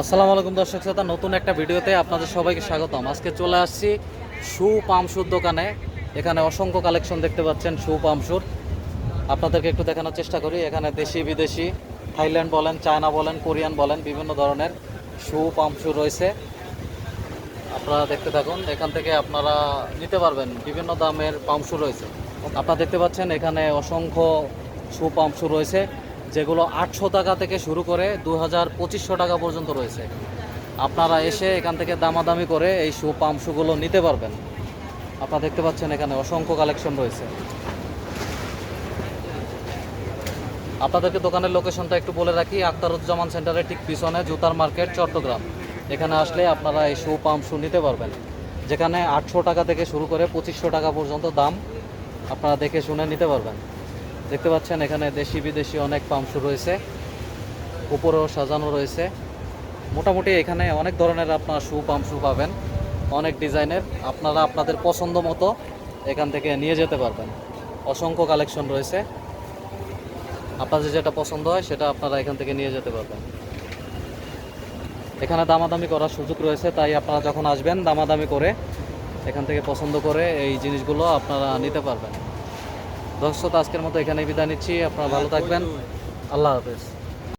আসসালামু আলাইকুম দর্শক শ্রোতা, নতুন একটা ভিডিওতে আপনাদের সবাইকে স্বাগতম। আজকে চলে আসছি শু পামশুর দোকানে। এখানে অসংখ্য কালেকশন দেখতে পাচ্ছেন শু পামশুর আপনাদেরকে একটু দেখানোর চেষ্টা করি। এখানে দেশি, বিদেশি, থাইল্যান্ড বলেন, চায়না বলেন, কোরিয়ান বলেন, বিভিন্ন ধরনের শু পামশু রয়েছে। আপনারা দেখতে থাকুন, এখান থেকে আপনারা নিতে পারবেন। বিভিন্ন দামের পাম্পশু রয়েছে। আপনারা দেখতে পাচ্ছেন, এখানে অসংখ্য শু পাম্পশু রয়েছে। যেগুলো আটশো টাকা থেকে শুরু করে দু হাজার পঁচিশশো টাকা পর্যন্ত রয়েছে। আপনারা এসে এখান থেকে দামাদামি করে এই শু পাম্পশুগুলো নিতে পারবেন। আপনারা দেখতে পাচ্ছেন এখানে অসংখ্য কালেকশন রয়েছে। আপনাদেরকে দোকানের লোকেশনটা একটু বলে রাখি আক্তারুজ্জামান সেন্টারের ঠিক পিছনে জুতার মার্কেট, চট্টগ্রাম। এখানে আসলে আপনারা এই শু পাম্প শু নিতে পারবেন। যেখানে আটশো টাকা থেকে শুরু করে পঁচিশশো টাকা পর্যন্ত দাম আপনারা দেখে শুনে নিতে পারবেন। দেখতে পাচ্ছেন, এখানে দেশি বিদেশি অনেক পাম্প শু রয়েছে। উপরেও সাজানো রয়েছে। মোটামুটি এখানে অনেক ধরনের আপনার শু পাম্প শু পাবেন। অনেক ডিজাইনের। আপনারা আপনাদের পছন্দ মতো এখান থেকে নিয়ে যেতে পারবেন। অসংখ্য কালেকশন রয়েছে। আপনাদের যেটা পছন্দ হয়, সেটা আপনারা এখান থেকে নিয়ে যেতে পারবেন। এখানে দামাদামি করার সুযোগ রয়েছে, তাই আপনারা যখন আসবেন, দামাদামি করে এখান থেকে পছন্দ করে এই জিনিসগুলো আপনারা নিতে পারবেন। দর্শক আজকের মতো এখানে বিদায় নিচ্ছি। আপনারা ভালো থাকবেন। আল্লাহ হাফেজ।